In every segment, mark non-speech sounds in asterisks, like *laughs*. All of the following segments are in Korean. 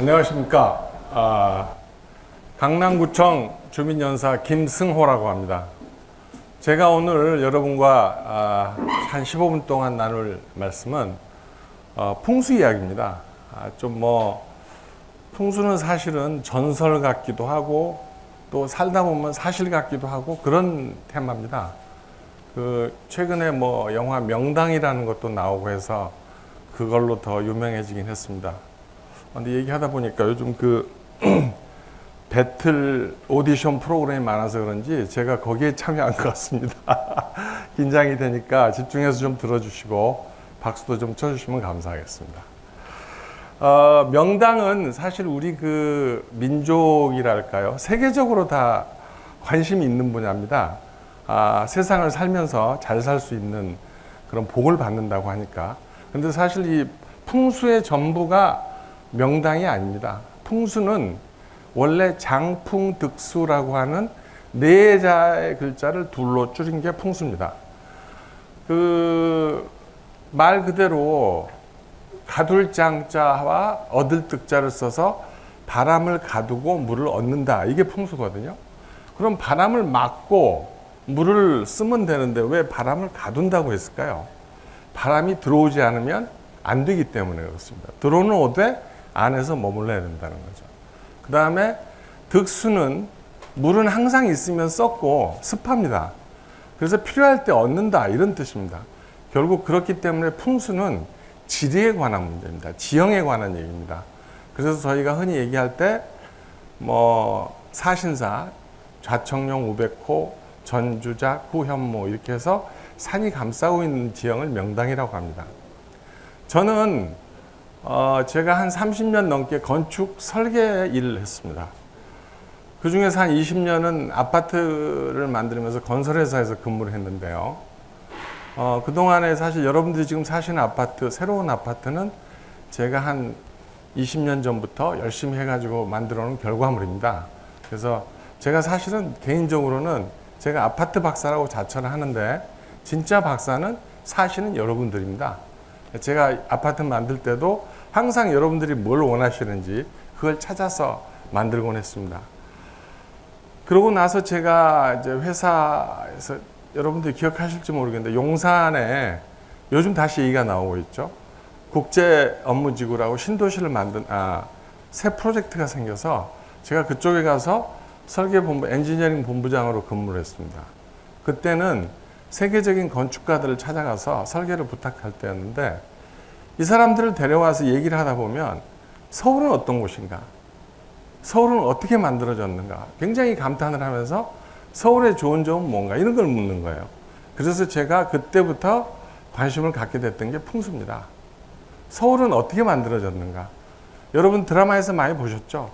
안녕하십니까. 아, 강남구청 주민연사 김승호라고 합니다. 제가 오늘 여러분과 아, 한 15분 동안 나눌 말씀은 어, 풍수 이야기입니다. 아, 좀 뭐, 풍수는 사실은 전설 같기도 하고 또 살다 보면 사실 같기도 하고 그런 테마입니다. 그 최근에 뭐 영화 명당이라는 것도 나오고 해서 그걸로 더 유명해지긴 했습니다. 근데 얘기하다 보니까 요즘 그 *clears throat* 배틀 오디션 프로그램이 많아서 그런지 제가 거기에 참여한 것 같습니다. *laughs* 긴장이 되니까 집중해서 좀 들어주시고 박수도 좀 쳐주시면 감사하겠습니다. 어, 명당은 사실 우리 그 민족이랄까요 세계적으로 다 관심이 있는 분야입니다. 아, 세상을 살면서 잘 살 수 있는 그런 복을 받는다고 하니까. 근데 사실 이 풍수의 전부가 명당이 아닙니다. 풍수는 원래 장풍득수라고 하는 네 자의 글자를 둘로 줄인 게 풍수입니다. 그 말 그대로 가둘 장자와 얻을 득자를 써서 바람을 가두고 물을 얻는다. 이게 풍수거든요. 그럼 바람을 막고 물을 쓰면 되는데 왜 바람을 가둔다고 했을까요? 바람이 들어오지 않으면 안 되기 때문에 그렇습니다. 들어오는 오되 안에서 머물러야 된다는 거죠. 그 다음에 득수는 물은 항상 있으면 썩고 습합니다. 그래서 필요할 때 얻는다 이런 뜻입니다. 결국 그렇기 때문에 풍수는 지리에 관한 문제입니다. 지형에 관한 얘기입니다. 그래서 저희가 흔히 얘기할 때 뭐 사신사, 좌청룡 우백호, 전주작, 후현모 이렇게 해서 산이 감싸고 있는 지형을 명당이라고 합니다. 저는 어, 제가 한 30년 넘게 건축 설계 일을 했습니다. 그 중에서 한 20년은 아파트를 만들면서 건설회사에서 근무를 했는데요. 어, 그동안에 사실 여러분들이 지금 사시는 아파트, 새로운 아파트는 제가 한 20년 전부터 열심히 해가지고 만들어 놓은 결과물입니다. 그래서 제가 사실은 개인적으로는 제가 아파트 박사라고 자처를 하는데 진짜 박사는 사시는 여러분들입니다. 제가 아파트 만들 때도 항상 여러분들이 뭘 원하시는지 그걸 찾아서 만들곤 했습니다. 그러고 나서 제가 이제 회사에서 여러분들이 기억하실지 모르겠는데 용산에 요즘 다시 얘기가 나오고 있죠. 국제 업무지구라고 신도시를 만든 아, 새 프로젝트가 생겨서 제가 그쪽에 가서 설계본부 엔지니어링 본부장으로 근무를 했습니다. 그때는 세계적인 건축가들을 찾아가서 설계를 부탁할 때였는데 이 사람들을 데려와서 얘기를 하다 보면 서울은 어떤 곳인가? 서울은 어떻게 만들어졌는가? 굉장히 감탄을 하면서 서울의 좋은 점은 뭔가? 이런 걸 묻는 거예요. 그래서 제가 그때부터 관심을 갖게 됐던 게 풍수입니다. 서울은 어떻게 만들어졌는가? 여러분 드라마에서 많이 보셨죠?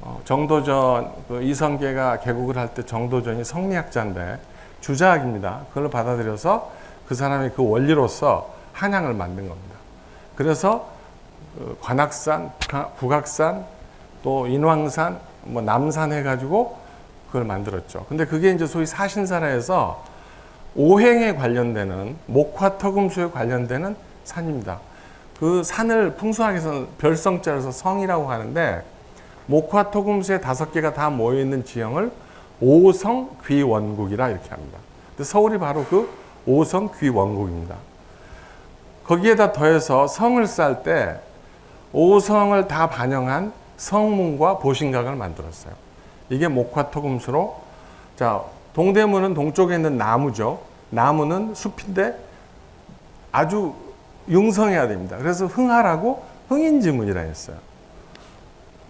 어, 정도전, 그 이성계가 개국을 할 때 정도전이 성리학자인데 주자학입니다. 그걸 받아들여서 그 사람이 그 원리로서 한양을 만든 겁니다. 그래서 그 관악산, 북악산, 또 인왕산, 뭐 남산 해가지고 그걸 만들었죠. 근데 그게 이제 소위 사신사라해서 오행에 관련되는 목화토금수에 관련되는 산입니다. 그 산을 풍수학에서는 별성자로서 성이라고 하는데 목화 토금수의 다섯 개가 다 모여 있는 지형을 오성 귀원국이라 이렇게 합니다. 근데 서울이 바로 그 오성 귀원국입니다. 거기에다 더해서 성을 쌓을 때 오성을 다 반영한 성문과 보신각을 만들었어요. 이게 목화토금수로 자 동대문은 동쪽에 있는 나무죠. 나무는 숲인데 아주 융성해야 됩니다. 그래서 흥하라고 흥인지문이라 했어요.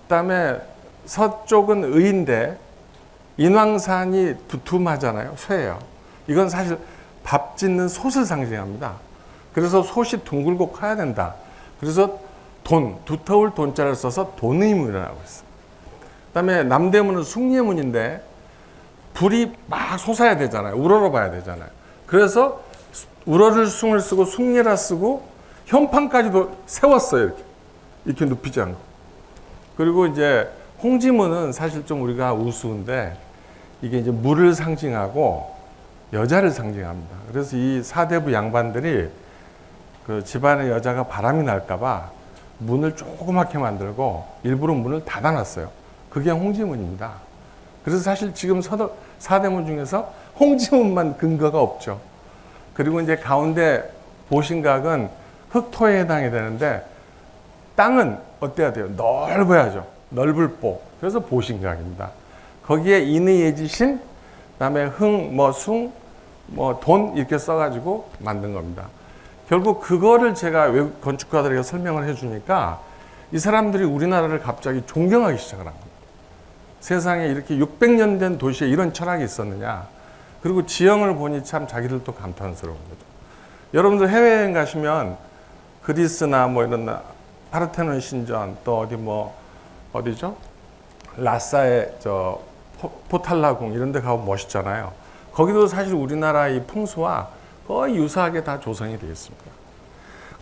그다음에 서쪽은 의인데 인왕산이 두툼하잖아요. 쇠예요. 이건 사실 밥 짓는 솥을 상징합니다. 그래서 솥이 둥글고 커야 된다. 그래서 돈, 두터울 돈자를 써서 돈의문이라고 했어요. 그다음에 남대문은 숭례문인데 불이 막 솟아야 되잖아요. 우러러 봐야 되잖아요. 그래서 우러를 숭을 쓰고 숭례라 쓰고 현판까지도 세웠어요. 이렇게 이렇게 눕히지 않고. 그리고 이제 홍지문은 사실 좀 우리가 우스운데 이게 이제 물을 상징하고 여자를 상징합니다. 그래서 이 사대부 양반들이 그 집안의 여자가 바람이 날까봐 문을 조그맣게 만들고 일부러 문을 닫아놨어요. 그게 홍지문입니다. 그래서 사실 지금 서도, 사대문 중에서 홍지문만 근거가 없죠. 그리고 이제 가운데 보신각은 흑토에 해당이 되는데 땅은 어때야 돼요? 넓어야죠. 넓을 보. 그래서 보신각입니다. 거기에 인의 예지신, 그 다음에 흥, 뭐 숭, 뭐 돈 이렇게 써가지고 만든 겁니다. 결국 그거를 제가 건축가들에게 설명을 해주니까 이 사람들이 우리나라를 갑자기 존경하기 시작을 한 겁니다. 세상에 이렇게 600년 된 도시에 이런 철학이 있었느냐. 그리고 지형을 보니 참 자기들도 감탄스러운 거죠. 여러분들 해외여행 가시면 그리스나 뭐 이런 나- 파르테논 신전 또 어디 뭐 어디죠? 라싸의 저 포- 포탈라궁 이런 데 가면 멋있잖아요. 거기도 사실 우리나라 이 풍수와 거의 유사하게 다 조성이 되어 있습니다.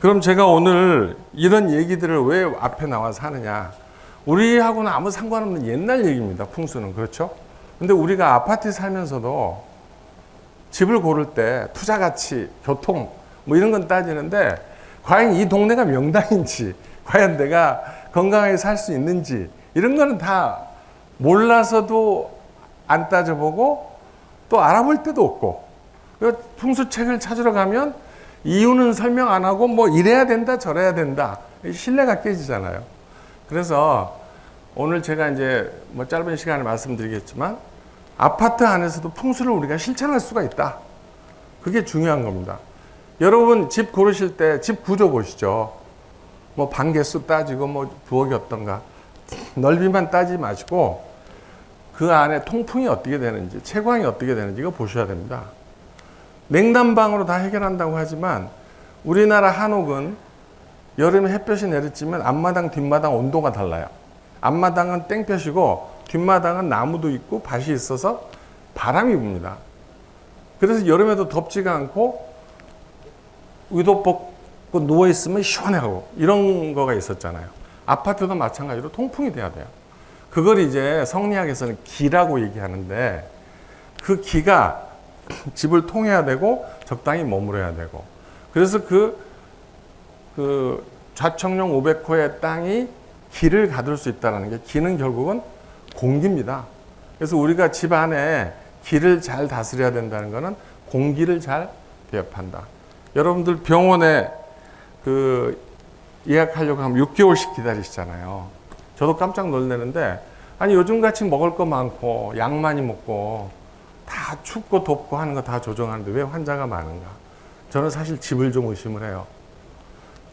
그럼 제가 오늘 이런 얘기들을 왜 앞에 나와서 하느냐? 우리하고는 아무 상관없는 옛날 얘기입니다. 풍수는 그렇죠? 근데 우리가 아파트에 살면서도 집을 고를 때 투자 가치, 교통 뭐 이런 건 따지는데 과연 이 동네가 명당인지 *laughs* 과연 내가 건강하게 살 수 있는지 이런 거는 다 몰라서도 안 따져보고 또 알아볼 때도 없고 그 풍수책을 찾으러 가면 이유는 설명 안 하고 뭐 이래야 된다 저래야 된다 신뢰가 깨지잖아요. 그래서 오늘 제가 이제 뭐 짧은 시간을 말씀드리겠지만 아파트 안에서도 풍수를 우리가 실천할 수가 있다. 그게 중요한 겁니다. 여러분 집 고르실 때 집 구조 보시죠. 뭐 방개수 따지고 뭐 부엌이 어떤가 넓이만 따지지 마시고 그 안에 통풍이 어떻게 되는지 채광이 어떻게 되는지 이거 보셔야 됩니다. 냉난방으로 다 해결한다고 하지만 우리나라 한옥은 여름에 햇볕이 내리쬐면 앞마당 뒷마당 온도가 달라요. 앞마당은 땡볕이고 뒷마당은 나무도 있고 밭이 있어서 바람이 붑니다. 그래서 여름에도 덥지가 않고 의도 벗고 누워 있으면 시원하고 이런 거가 있었잖아요. 아파트도 마찬가지로 통풍이 돼야 돼요. 그걸 이제 성리학에서는 기라고 얘기하는데 그 기가 *clears throat* 집을 통해야 되고 적당히 머무러야 되고 그래서 그, 그 좌청룡 500호의 땅이 기를 가둘 수 있다는 게 기는 결국은 공기입니다. 그래서 우리가 집 안에 기를 잘 다스려야 된다는 것은 공기를 잘 배합한다. 여러분들 병원에 그 예약하려고 하면 6개월씩 기다리시잖아요. 저도 깜짝 놀라는데 아니 요즘 같이 먹을 거 많고 약 많이 먹고 다 춥고 덥고 하는 거 다 조정하는데 왜 환자가 많은가? 저는 사실 집을 좀 의심을 해요.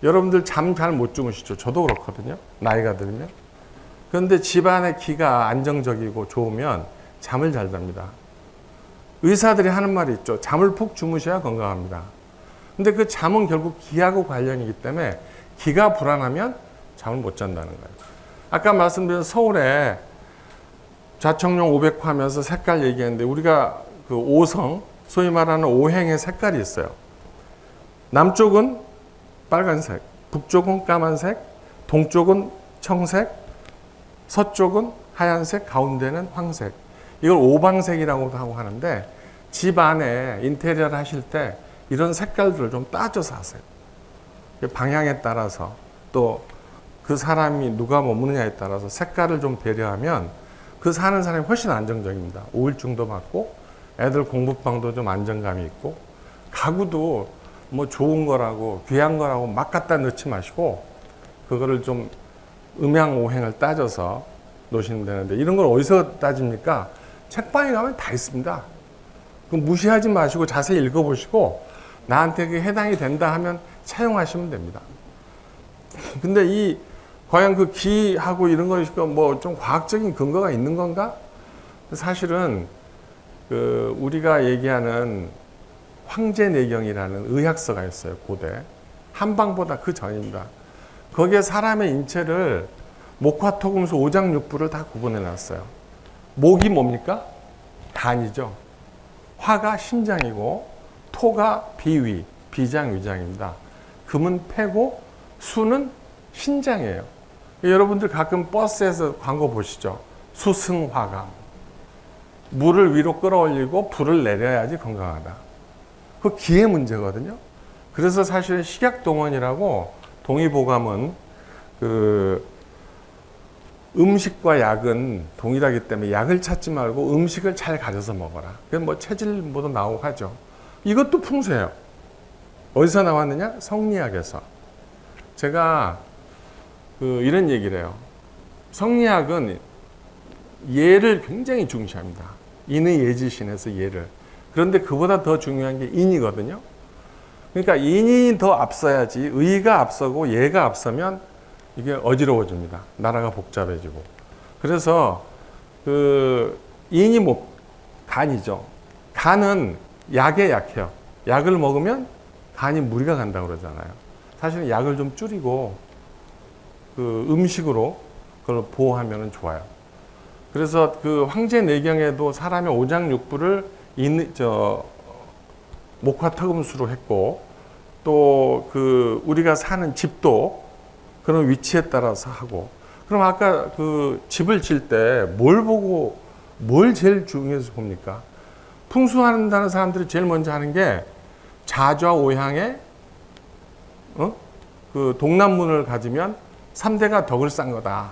여러분들 잠 잘 못 주무시죠? 저도 그렇거든요. 나이가 들면. 그런데 집안의 기가 안정적이고 좋으면 잠을 잘 잡니다. 의사들이 하는 말이 있죠. 잠을 푹 주무셔야 건강합니다. 근데 그 잠은 결국 기하고 관련이기 때문에 기가 불안하면 잠을 못 잔다는 거예요. 아까 말씀드린 서울에 좌청룡 500호 하면서 색깔 얘기했는데 우리가 그 오성, 소위 말하는 오행의 색깔이 있어요. 남쪽은 빨간색, 북쪽은 까만색, 동쪽은 청색, 서쪽은 하얀색, 가운데는 황색. 이걸 오방색이라고도 하고 하는데 집 안에 인테리어를 하실 때 이런 색깔들을 좀 따져서 하세요. 방향에 따라서 또 그 사람이 누가 머무느냐에 따라서 색깔을 좀 배려하면 그 사는 사람이 훨씬 안정적입니다. 우울증도 받고 애들 공부방도 좀 안정감이 있고 가구도 뭐 좋은 거라고 귀한 거라고 막 갖다 넣지 마시고 그거를 좀 음양 오행을 따져서 놓으시면 되는데 이런 걸 어디서 따집니까? 책방에 가면 다 있습니다. 그 무시하지 마시고 자세히 읽어보시고 나한테 그게 해당이 된다 하면 차용하시면 됩니다. *laughs* 근데 이 과연 그 기하고 이런 것이 뭐좀 과학적인 근거가 있는 건가? 사실은 그 우리가 얘기하는 황제내경이라는 의학서가 있어요 고대 한방보다 그 전입니다. 거기에 사람의 인체를 목화 토금수 오장육부를 다 구분해 놨어요. 목이 뭡니까? 간이죠. 화가 심장이고 토가 비위, 비장, 위장입니다. 금은 폐고 수는 신장이에요. 여러분들 가끔 버스에서 광고 보시죠. 수승화강. 물을 위로 끌어올리고 불을 내려야지 건강하다. 그 기의 문제거든요. 그래서 사실은 식약 동원이라고 동의보감은 그 음식과 약은 동일하기 때문에 약을 찾지 말고 음식을 잘 가려서 먹어라. 그건 뭐 체질모도 나오고 하죠. 이것도 풍수예요. 어디서 나왔느냐? 성리학에서. 제가 그 이런 얘기를 해요. 성리학은 예를 굉장히 중시합니다. 인의 예지신에서 예를. 그런데 그보다 더 중요한 게 인이거든요. 그러니까 인이 더 앞서야지 의가 앞서고 예가 앞서면 이게 어지러워집니다. 나라가 복잡해지고. 그래서 그 인이 뭐 간이죠. 간은 약에 약해요. 약을 먹으면 간이 무리가 간다고 그러잖아요. 사실은 약을 좀 줄이고 그 음식으로 그걸 보호하면 좋아요. 그래서 그 황제 내경에도 사람의 오장육부를 인, 저, 목화터금수로 했고 또 그 우리가 사는 집도 그런 위치에 따라서 하고 그럼 아까 그 집을 질 때 뭘 보고 뭘 제일 중요해서 봅니까? 풍수한다는 사람들이 제일 먼저 하는 게 좌좌오향에 어? 그 동남문을 가지면 3대가 덕을 쌓은 거다.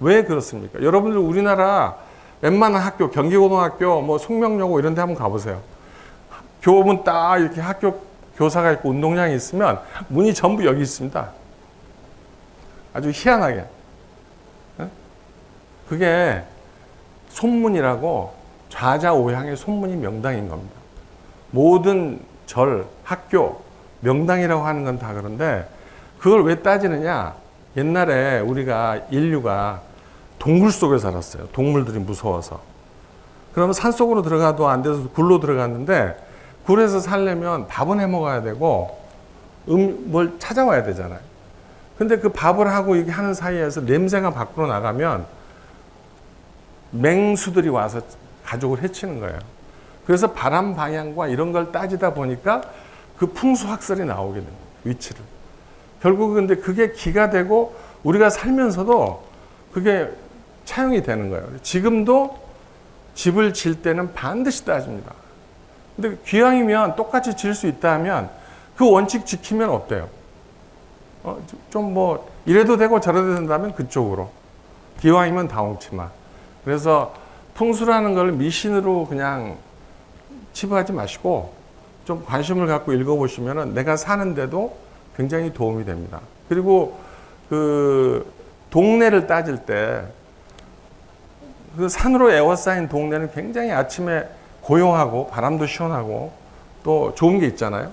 왜 그렇습니까? 여러분들 우리나라 웬만한 학교, 경기고등학교, 뭐 송명여고 이런 데 한번 가보세요. 교문 딱 이렇게 학교 교사가 있고 운동장이 있으면 문이 전부 여기 있습니다. 아주 희한하게. 어? 그게 손문이라고 좌자오향의 손문이 명당인 겁니다. 모든 절, 학교, 명당이라고 하는 건 다 그런데 그걸 왜 따지느냐? 옛날에 우리가 인류가 동굴 속에 살았어요. 동물들이 무서워서. 그러면 산 속으로 들어가도 안 돼서 굴로 들어갔는데 굴에서 살려면 밥은 해 먹어야 되고 음, 뭘 찾아와야 되잖아요. 근데 그 밥을 하고 이게 하는 사이에서 냄새가 밖으로 나가면 맹수들이 와서 가족을 해치는 거예요. 그래서 바람 방향과 이런 걸 따지다 보니까 그 풍수 학설이 나오게 됩니다. 위치를. 결국 근데 그게 기가 되고 우리가 살면서도 그게 차용이 되는 거예요. 지금도 집을 질 때는 반드시 따집니다. 근데 기왕이면 똑같이 질 수 있다 하면 그 원칙 지키면 어때요? 어, 좀 뭐 이래도 되고 저래도 된다면 그쪽으로. 기왕이면 다홍치마. 그래서 풍수라는 걸 미신으로 그냥 치부하지 마시고 좀 관심을 갖고 읽어보시면 내가 사는데도 굉장히 도움이 됩니다. 그리고 그 동네를 따질 때 그 산으로 에워싸인 동네는 굉장히 아침에 고요하고 바람도 시원하고 또 좋은 게 있잖아요.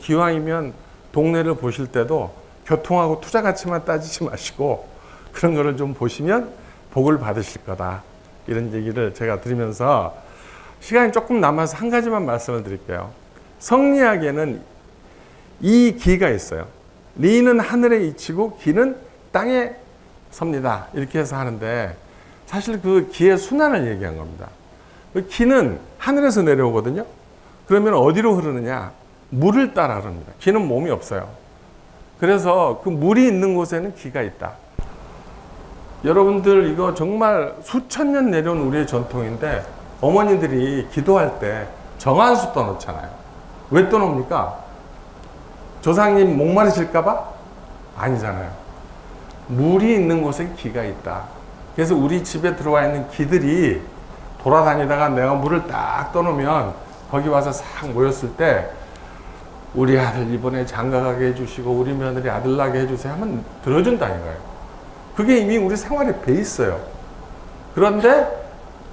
기왕이면 동네를 보실 때도 교통하고 투자 가치만 따지지 *laughs* 마시고 그런 거를 좀 보시면 복을 받으실 거다. 이런 얘기를 제가 드리면서 시간이 조금 남아서 한 가지만 말씀을 드릴게요. 성리학에는 이 기가 있어요. 리는 하늘에 이치고 기는 땅에 섭니다. 이렇게 해서 하는데 사실 그 기의 순환을 얘기한 겁니다. 그 기는 하늘에서 내려오거든요. 그러면 어디로 흐르느냐? 물을 따라 흐릅니다. 기는 몸이 없어요. 그래서 그 물이 있는 곳에는 기가 있다. 여러분들 이거 정말 수천 년 내려온 우리의 전통인데 어머니들이 기도할 때 정한수 떠놓잖아요. 왜 떠놓습니까? 조상님 목마르실까봐? 아니잖아요. 물이 있는 곳에 기가 있다. 그래서 우리 집에 들어와 있는 기들이 돌아다니다가 내가 물을 딱 떠놓으면 거기 와서 싹 모였을 때 우리 아들 이번에 장가 가게 해주시고 우리 며느리 아들 나게 해주세요 하면 들어준다는 거예요. 그게 이미 우리 생활에 배 있어요. 그런데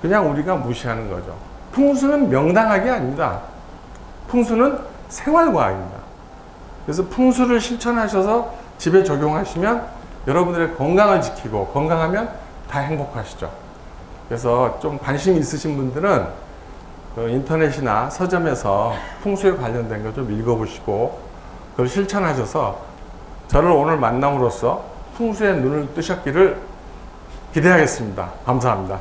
그냥 우리가 무시하는 거죠. 풍수는 명당하게 아닙니다. 풍수는 생활과학입니다. 그래서 풍수를 실천하셔서 집에 적용하시면 여러분들의 건강을 지키고 건강하면 다 행복하시죠. 그래서 좀 관심 있으신 분들은 그 인터넷이나 서점에서 풍수에 관련된 거 좀 읽어보시고 그걸 실천하셔서 저를 오늘 만남으로써 풍수의 눈을 뜨셨기를 기대하겠습니다. 감사합니다.